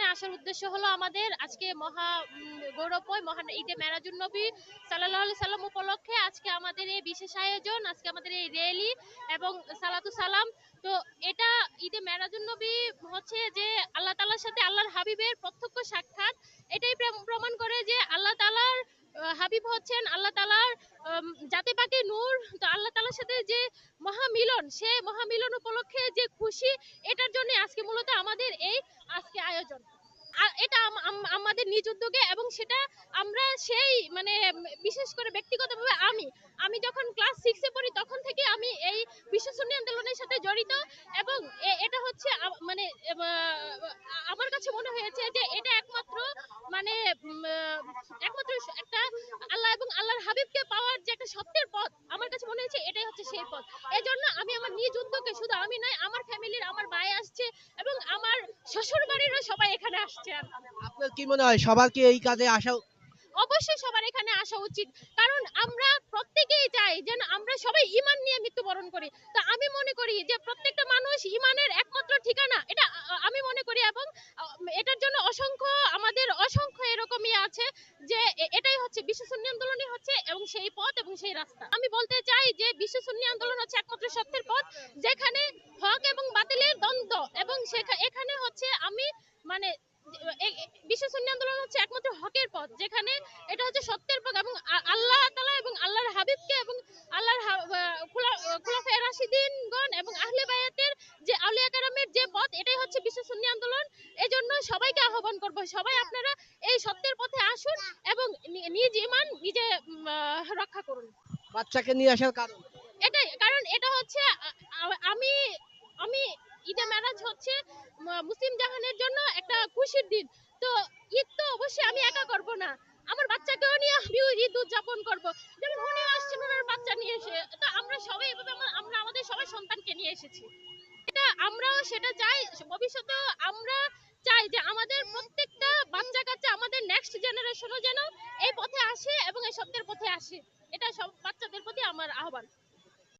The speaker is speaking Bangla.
এখানে আসার উদ্দেশ্য হলো আমাদের আজকে মহা গৌরবময় মহান ঈদে মেরাজুন নবী আলাইহি সাল্লাম উপলক্ষে আজকে আমাদের এই বিশেষ আয়োজন আজকে আমাদের এই র্যালি এবং সালাতু সালাম। তো এটা ঈদে মেরাজুন নবী হচ্ছে যে আল্লাহ তাআলার সাথে আল্লাহর হাবিবের প্রত্যক্ষ সাক্ষাৎ। এটাই প্রমাণ করে যে আল্লাহ তাআলার হাবিব হচ্ছেন আল্লাহ তাআলার উম, জাতি পাখি নূর। তো আল্লাহ তাআলার সাথে যে মহামিলন সে মহামিলন উপলক্ষে যে খুশি এটার জন্য আজকে মূলত আমাদের এই আজকে আয়োজন আম- আমাদের নিজ উদ্যোগে এবং সেটা আমরা সেই মানে বিশেষ করে ব্যক্তিগতভাবে আমি। আমি যখন ক্লাস সিক্সে পড়ি, তখন থেকে আমি এই বিশ্ব সুন্নি আন্দোলনের সাথে জড়িত এবং এটা হচ্ছে মানে আমার কাছে মনে হয়েছে যে এটা একমাত্র মানে একমাত্র একটা আল্লাহ এবং আল্লাহর হাবিবকে পাওয়ার যে একটা সত্যের পথ, আমার কাছে মনে হয়েছে এটাই হচ্ছে সেই পথ। এই জন্য আমি আমার নিজ উদ্যোগে শুধু আমি নয়, আমার ফ্যামিলির আমার ভাই আসছে এবং আমার শ্বশুর বাড়িরও সবাই এখানে আসছে আপনার কি মনে হয় সবার কি এই কাজে আসা অবশ্যই সবার এখানে আসা উচিত। কারণ আমরা প্রত্যেকেই চাই যেন আমরা সবাই ইমান নিয়ে মৃত্যুবরণ করি। তো আমি মনে করি যে প্রত্যেকটা মানুষ ইমানের একমাত্র ঠিকানা এটা আমি মনে করি এবং এটার জন্য অসংখ্য আমাদের অসংখ্য এরকমই আছে যে এটাই হচ্ছে বিশ্ব সুন্নি আন্দোলনই হচ্ছে এবং সেই পথ এবং সেই রাস্তা। আমি বলতে চাই যে বিশ্ব সুন্নি আন্দোলন হচ্ছে একমাত্র সত্যের পথ যেখানে হক এবং বাতিলের দ্বন্দ্ব এবং সেখা- এখানে হচ্ছে আমি মানে বিশ্ব সুন্নি আন্দোলন হচ্ছে একমাত্র হকের পথ যেখানে এটা হচ্ছে সত্যের পথ এবং আল্লাহ তাআলা এবং আল্লাহর হাবিবকে এবং আল্লাহর হা- আহ, খুলা- আহ, খুলাফায়ে রাশিদিনগণ এবং আহলে বায়াতের যে আউলিয়া কেরামের যে পথ এটাই হচ্ছে বিশ্ব সুন্নি আন্দোলন। এজন্য সবাইকে আহ্বান করব সবাই আপনারা এই সত্যের পথে আসুন এবং নিজ ইমান নিজে রক্ষা করুন। বাচ্চাকে নিয়ে আসার কারণ? এটাই কারণ এটা হচ্ছে আমি আমি ঈদে মেরাজ হচ্ছে মুসলিম জাহানের জন্য একটা খুশির দিন। তো ঈদ তো অবশ্যই আমি একা করব না। আমার বাচ্চাকেও নিয়ে আমিও ঈদ উদযাপন করব। যেমন উনি আসছেন, ওনার বাচ্চা নিয়ে এসে, তো আমরা সবাই এভাবে আমরা আমাদের সবাই সন্তানকে নিয়ে এসেছি। এটা আমরাও সেটা চাই, ভবিষ্যতে আমরা চাই যে আমাদের প্রত্যেকটা বাচ্চা কাচ্চা আমাদের নেক্সট জেনারেশনও যেন এই পথে আসে এবং এই সত্যের পথে আসে। এটা সব বাচ্চাদের প্রতি আমার আহ্বান।